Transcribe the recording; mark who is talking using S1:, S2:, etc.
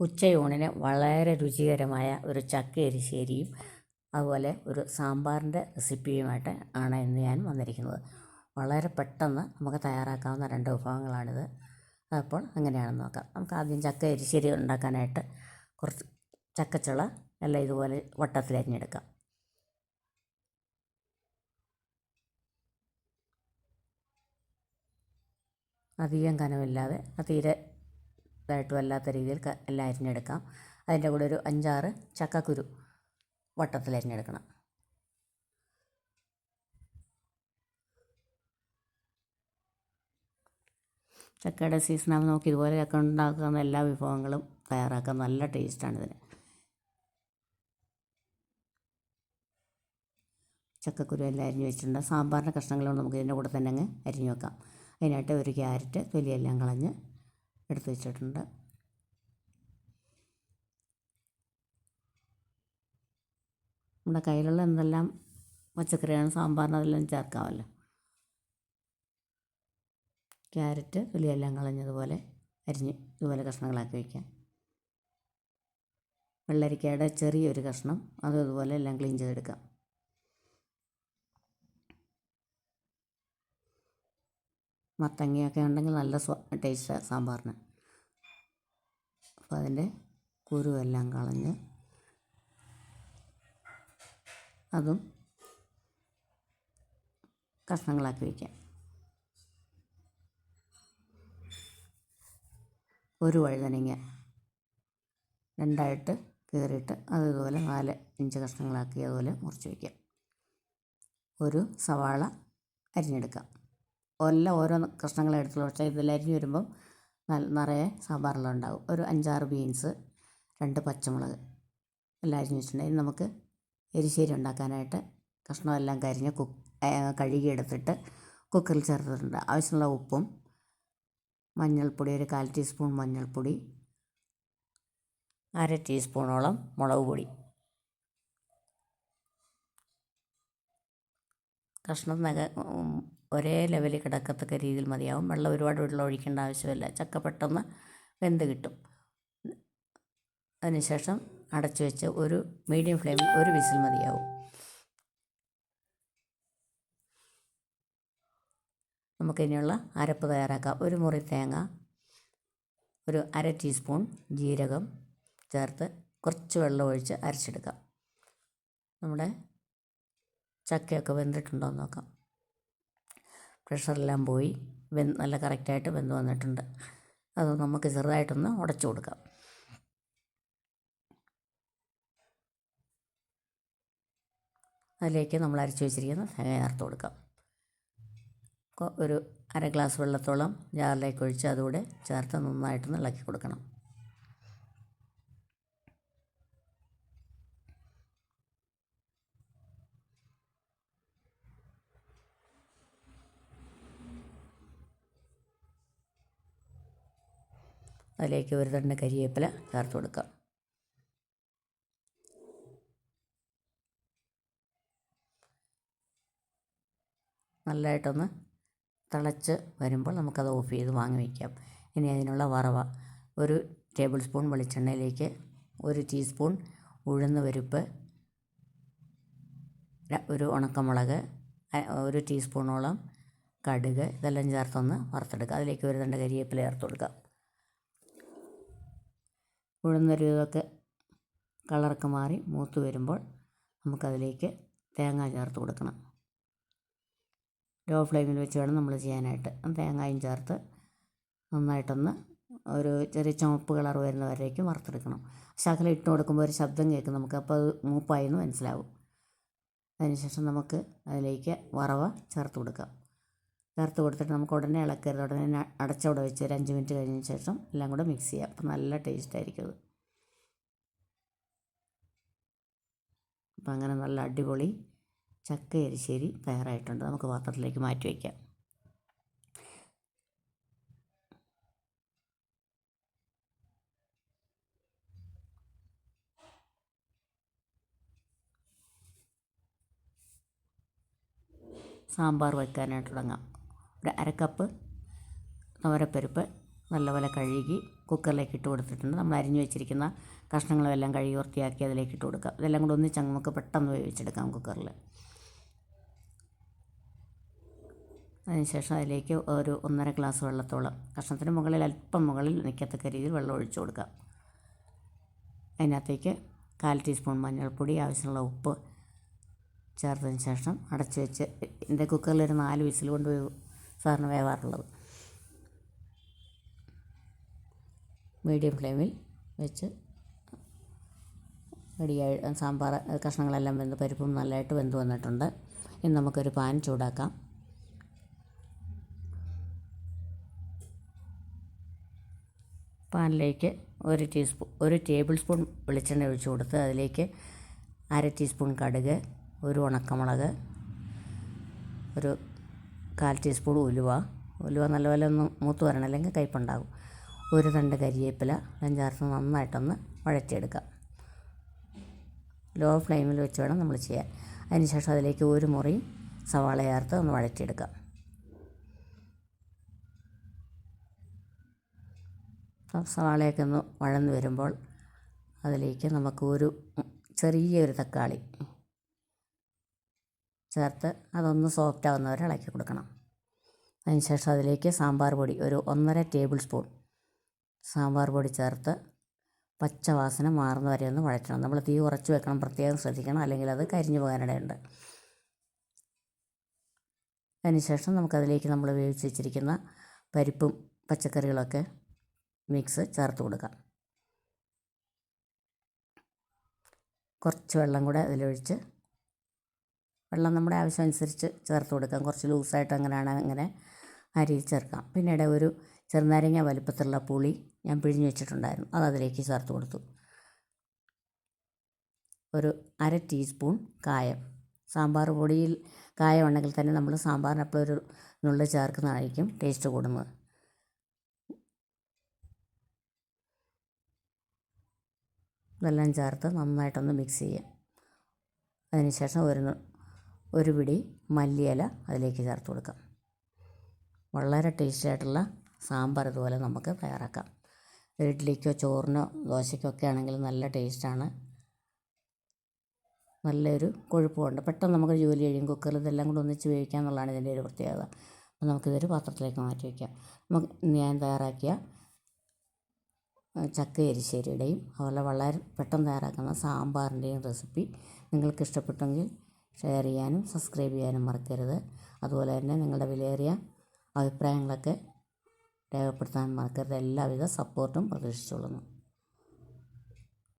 S1: ഉച്ചയൂണിന് വളരെ രുചികരമായ ഒരു ചക്ക എരിശ്ശേരിയും അതുപോലെ ഒരു സാമ്പാറിന്റെ റെസിപ്പിയുമായിട്ട് ആണ് ഇന്ന് ഞാൻ വന്നിരിക്കുന്നത്. വളരെ പെട്ടെന്ന് നമുക്ക് തയ്യാറാക്കാവുന്ന രണ്ട് വിഭവങ്ങളാണിത്. അപ്പോൾ എങ്ങനെയാണെന്ന് നോക്കാം. നമുക്ക് ആദ്യം ചക്ക എരിശ്ശേരി ഉണ്ടാക്കാനായിട്ട് കുറച്ച് ചക്കച്ചുള എല്ലാം ഇതുപോലെ വട്ടത്തിൽ അരിഞ്ഞെടുക്കാം. അധികം കനമില്ലാതെ തീരെ ഇതായിട്ടും അല്ലാത്ത രീതിയിൽ എല്ലാം അരിഞ്ഞെടുക്കാം. അതിന്റെ കൂടെ ഒരു അഞ്ചാറ് ചക്കക്കുരു വട്ടത്തിൽ അരിഞ്ഞെടുക്കണം. ചക്കയുടെ സീസണാകുമ്പോൾ നമുക്ക് ഇതുപോലെ ചക്ക ഉണ്ടാക്കുന്ന എല്ലാ വിഭവങ്ങളും തയ്യാറാക്കാം നല്ല ടേസ്റ്റാണ് ഇതിന്. ചക്കക്കുരു എല്ലാം അരിഞ്ഞ് വെച്ചിട്ടുണ്ട്. സാമ്പാറിന്റെ കഷ്ണങ്ങളുണ്ട് നമുക്ക് ഇതിന്റെ കൂടെ തന്നെ അങ്ങ് അരിഞ്ഞ് വെക്കാം. അതിനായിട്ട് ഒരു ക്യാരറ്റ് തൊലിയെല്ലാം കളഞ്ഞ് എടുത്ത് വെച്ചിട്ടുണ്ട്. നമ്മുടെ കയ്യിലുള്ള എന്തെല്ലാം പച്ചക്കറിയാണ് സാമ്പാറിന് അതെല്ലാം ചേർക്കാമല്ലോ ക്യാരറ്റ് തൊലിയെല്ലാം കളഞ്ഞതുപോലെ അരിഞ്ഞ് ഇതുപോലെ കഷ്ണങ്ങളാക്കി വയ്ക്കാം വെള്ളരിക്കയുടെ ചെറിയൊരു കഷ്ണം അതും ഇതുപോലെ എല്ലാം ക്ലീൻ ചെയ്തെടുക്കാം. മത്തങ്ങയൊക്കെ ഉണ്ടെങ്കിൽ നല്ല ടേസ്റ്റാണ് സാമ്പാറിന്. അപ്പോൾ അതിന്റെ കുരുവെല്ലാം കളഞ്ഞ് അതും കഷ്ണങ്ങളാക്കി വയ്ക്കാം ഒരു വഴുതനങ്ങ രണ്ടായിട്ട് കീറിയിട്ട് അത് ഇതുപോലെ നാല് ഇഞ്ച് കഷ്ണങ്ങളാക്കി അതുപോലെ മുറിച്ച് വയ്ക്കാം ഒരു സവാള അരിഞ്ഞെടുക്കാം. എല്ലാം ഓരോ കഷ്ണങ്ങളെ എടുത്തുള്ളൂ. പക്ഷേ ഇതിലരിഞ്ഞ് വരുമ്പം നിറയെ സാമ്പാറെല്ലാം ഉണ്ടാകും ഒരു അഞ്ചാറ് ബീൻസ് രണ്ട് പച്ചമുളക് എല്ലാം അരിഞ്ഞ് വെച്ചിട്ടുണ്ടെങ്കിൽ നമുക്ക് എരിശ്ശേരി ഉണ്ടാക്കാനായിട്ട് കഷ്ണമെല്ലാം കരിഞ്ഞ് കുക്ക് കഴുകിയെടുത്തിട്ട് കുക്കറിൽ ചേർത്തിട്ടുണ്ട്. ആവശ്യമുള്ള ഉപ്പും മഞ്ഞൾപ്പൊടി ഒരു കാൽ ടീസ്പൂൺ മഞ്ഞൾപ്പൊടി അര ടീസ്പൂണോളം മുളക് പൊടി. കഷ്ണം ഒരേ ലെവലിൽ കിടക്കത്തക്ക രീതിയിൽ മതിയാവും. വെള്ളം ഒരുപാട് വെള്ളം ഒഴിക്കേണ്ട ആവശ്യമില്ല. ചക്ക പെട്ടെന്ന് വെന്ത് കിട്ടും. അതിനുശേഷം അടച്ചു വെച്ച് ഒരു മീഡിയം ഫ്ലെയിമിൽ ഒരു വിസിൽ മതിയാവും. നമുക്കിനിയുള്ള അരപ്പ് തയ്യാറാക്കാം. ഒരു മുറി തേങ്ങ ഒരു അര ടീസ്പൂൺ ജീരകം ചേർത്ത് കുറച്ച് വെള്ളം ഒഴിച്ച് അരച്ചെടുക്കാം. നമ്മുടെ ചക്കയൊക്കെ വെന്തിട്ടുണ്ടോ എന്ന് നോക്കാം. പ്രഷറെല്ലാം പോയി. വെന്ത് നല്ല കറക്റ്റായിട്ട് വെന്ത് വന്നിട്ടുണ്ട്. അത് നമുക്ക് ചെറുതായിട്ടൊന്ന് ഉടച്ചു കൊടുക്കാം. അതിലേക്ക് നമ്മൾ അരച്ചു വെച്ചിരിക്കുന്ന തേങ്ങ ചേർത്ത് കൊടുക്കാം. ഒരു അര ഗ്ലാസ് വെള്ളത്തോളം ജാറിലേക്ക് ഒഴിച്ച് അതുകൂടെ ചേർത്ത് നന്നായിട്ടൊന്ന് ഇളക്കി കൊടുക്കണം. അതിലേക്ക് ഒരു തണ്ട് കരിവേപ്പില ചേർത്ത് കൊടുക്കാം. നല്ലതായിട്ടൊന്ന് തിളച്ച് വരുമ്പോൾ നമുക്കത് ഓഫ് ചെയ്ത് വാങ്ങി വയ്ക്കാം. ഇനി അതിനുള്ള വറവ. ഒരു ടേബിൾ സ്പൂൺ വെളിച്ചെണ്ണയിലേക്ക് ഒരു ടീസ്പൂൺ ഉഴുന്ന് പരിപ്പ് ഒരു ഉണക്കമുളക് ഒരു ടീസ്പൂണോളം കടുക് ഇതെല്ലാം ചേർത്തൊന്ന് വറുത്തെടുക്കുക അതിലേക്ക് ഒരു രണ്ട് കരിവേപ്പില ചേർത്ത് കൊടുക്കാം. ഉഴുന്നൊരു ഇതൊക്കെ കളറൊക്കെ മാറി മൂത്ത് വരുമ്പോൾ നമുക്കതിലേക്ക് തേങ്ങ ചേർത്ത് കൊടുക്കണം. ലോ ഫ്ലെയിമിൽ വെച്ച് വേണം നമ്മൾ ചെയ്യാനായിട്ട്. തേങ്ങയും ചേർത്ത് നന്നായിട്ടൊന്ന് ഒരു ചെറിയ ചുവപ്പ് കളർ വരുന്നവരേക്കും വറുത്തെടുക്കണം. ശകലം ഇട്ട് കൊടുക്കുമ്പോൾ ഒരു ശബ്ദം കേൾക്കും നമുക്ക്. അപ്പോൾ അത് മൂപ്പായി എന്ന് മനസ്സിലാവും. അതിനുശേഷം നമുക്ക് അതിലേക്ക് വറവ ചേർത്ത് കൊടുക്കാം. ചേർത്ത് കൊടുത്തിട്ട് നമുക്ക് ഉടനെ ഇളക്കരുത്. ഉടനെ അടച്ചവിടെ വെച്ച് ഒരു അഞ്ച് മിനിറ്റ് കഴിഞ്ഞ ശേഷം എല്ലാം കൂടെ മിക്സ് ചെയ്യാം. അപ്പം നല്ല ടേസ്റ്റ് ആയിരിക്കും അത്. അപ്പം അങ്ങനെ നല്ല അടിപൊളി ചക്ക എരിശ്ശേരി തയ്യാറായിട്ടുണ്ട്. നമുക്ക് പാത്രത്തിലേക്ക് മാറ്റി വയ്ക്കാം. സാമ്പാർ വയ്ക്കാനായിട്ട് തുടങ്ങാം. ഒരു അരക്കപ്പ് തോരപ്പരിപ്പ് നല്ലപോലെ കഴുകി കുക്കറിലേക്ക് ഇട്ട് കൊടുത്തിട്ടുണ്ട്. നമ്മൾ അരിഞ്ഞു വെച്ചിരിക്കുന്ന കഷ്ണങ്ങളെല്ലാം കഴുകി വൃത്തിയാക്കി അതിലേക്ക് ഇട്ട് കൊടുക്കുക ഇതെല്ലാം കൂടെ ഒന്നിച്ച് നമുക്ക് പെട്ടെന്ന് വേവിച്ചെടുക്കാം കുക്കറിൽ അതിനുശേഷം അതിലേക്ക് ഒരു ഒന്നര ഗ്ലാസ് വെള്ളത്തോളം കഷ്ണത്തിന് മുകളിൽ അല്പം മുകളിൽ നിൽക്കത്തക്ക രീതിയിൽ വെള്ളം ഒഴിച്ചു കൊടുക്കാം. അതിനകത്തേക്ക് കാൽ ടീസ്പൂൺ മഞ്ഞൾപ്പൊടി ആവശ്യമുള്ള ഉപ്പ് ചേർത്തതിന് ശേഷം അടച്ചു വെച്ച് എന്റെ കുക്കറിൽ ഒരു നാല് വിസിൽ കൊണ്ട് സാറിന് വേവാറുള്ളത്. മീഡിയം ഫ്ലെയിമിൽ വെച്ച് റെഡിയായി സാമ്പാർ കഷ്ണങ്ങളെല്ലാം വെന്ത് പരിപ്പും നല്ലതായിട്ട് വെന്ത് വന്നിട്ടുണ്ട്. ഇനി നമുക്കൊരു പാൻ ചൂടാക്കാം. പാനിലേക്ക് ഒരു ടീസ്പൂൺ ഒരു ടേബിൾ സ്പൂൺ വെളിച്ചെണ്ണ ഒഴിച്ച് കൊടുത്ത് അതിലേക്ക് അര ടീസ്പൂൺ കടുക് ഒരു ഉണക്കമുളക് ഒരു കാൽ ടീസ്പൂൺ ഉലുവ. ഉലുവ നല്ലപോലെ ഒന്ന് മൂത്ത് വരണം. അല്ലെങ്കിൽ കയ്പുണ്ടാകും ഒരു തണ്ട് കരിയേപ്പില ചേർത്ത് നന്നായിട്ടൊന്ന് വഴറ്റിയെടുക്കാം. ലോ ഫ്ലെയിമിൽ വെച്ച് വേണം നമ്മൾ ചെയ്യാൻ. അതിനുശേഷം അതിലേക്ക് ഒരു മുറി സവാള ചേർത്ത് ഒന്ന് വഴറ്റിയെടുക്കാം. സവാളയൊക്കെ ഒന്ന് വഴന്ന് വരുമ്പോൾ അതിലേക്ക് നമുക്ക് ഒരു ചെറിയൊരു തക്കാളി ചേർത്ത് അതൊന്ന് സോഫ്റ്റ് ആകുന്നവരെ ഇളക്കി കൊടുക്കണം. അതിനുശേഷം അതിലേക്ക് സാമ്പാർ പൊടി ഒരു ഒന്നര ടേബിൾ സ്പൂൺ സാമ്പാർ പൊടി ചേർത്ത് പച്ചവാസന മാറുന്ന വരെ ഒന്ന് വഴറ്റണം. നമ്മൾ തീ കുറച്ച് വെക്കണം പ്രത്യേകം ശ്രദ്ധിക്കണം അല്ലെങ്കിൽ അത് കരിഞ്ഞു പോകാനിടയുണ്ട് അതിനുശേഷം നമുക്കതിലേക്ക് നമ്മൾ വേവിച്ച് വെച്ചിരിക്കുന്ന പരിപ്പും പച്ചക്കറികളൊക്കെ മിക്സ് ചേർത്ത് കൊടുക്കാം. കുറച്ച് വെള്ളം കൂടെ അതിലൊഴിച്ച് വെള്ളം നമ്മുടെ ആവശ്യം അനുസരിച്ച് ചേർത്ത് കൊടുക്കാം. കുറച്ച് ലൂസായിട്ട് അങ്ങനെയാണ് അങ്ങനെ അരി ചേർക്കാം. പിന്നീട് ഒരു ചെറുനാരങ്ങ വലുപ്പത്തിലുള്ള പുളി ഞാൻ പിഴിഞ്ഞ് വെച്ചിട്ടുണ്ടായിരുന്നു. അത് അതിലേക്ക് ചേർത്ത് കൊടുത്തു. ഒരു അര ടീസ്പൂൺ കായം. സാമ്പാർ പൊടിയിൽ കായം ഉണ്ടെങ്കിൽ തന്നെ നമ്മൾ സാമ്പാറിന് എപ്പോഴും ഒരു നുള്ളി ചേർക്കുന്നതായിരിക്കും ടേസ്റ്റ് കൂടുന്നത്. ഇതെല്ലാം ചേർത്ത് നന്നായിട്ടൊന്ന് മിക്സ് ചെയ്യാം. അതിനുശേഷം ഒരു ഒരു പിടി മല്ലിയില അതിലേക്ക് ചേർത്ത് കൊടുക്കാം. വളരെ ടേസ്റ്റി ആയിട്ടുള്ള സാമ്പാർ ഇതുപോലെ നമുക്ക് തയ്യാറാക്കാം. ഇഡ്ഡലിക്കോ ചോറിനോ ദോശയ്ക്കോ ഒക്കെ ആണെങ്കിൽ നല്ല ടേസ്റ്റാണ് നല്ലൊരു കൊഴുപ്പുണ്ട്. പെട്ടെന്ന് നമുക്ക് ജോലി കഴിയും. കുക്കറിൽ ഇതെല്ലാം കൂടെ ഒന്നിച്ച് വേവിക്കുക എന്നുള്ളതാണ് ഇതിന്റെ ഒരു പ്രത്യേകത. അപ്പോൾ നമുക്കിതൊരു പാത്രത്തിലേക്ക് മാറ്റി വയ്ക്കാം. നമുക്ക് ഞാൻ തയ്യാറാക്കിയ ചക്ക എരിശ്ശേരിയുടെയും അതുപോലെ വളരെ പെട്ടെന്ന് തയ്യാറാക്കുന്ന സാമ്പാറിന്റെയും റെസിപ്പി നിങ്ങൾക്ക് ഇഷ്ടപ്പെട്ടെങ്കിൽ ഷെയർ ചെയ്യാനും സബ്സ്ക്രൈബ് ചെയ്യാനും മറക്കരുത്. അതുപോലെ തന്നെ നിങ്ങളുടെ വിലയേറിയ അഭിപ്രായങ്ങളൊക്കെ രേഖപ്പെടുത്താൻ മറക്കരുത്. എല്ലാവിധ സപ്പോർട്ടും പ്രതീക്ഷിച്ചുകൊള്ളുന്നു.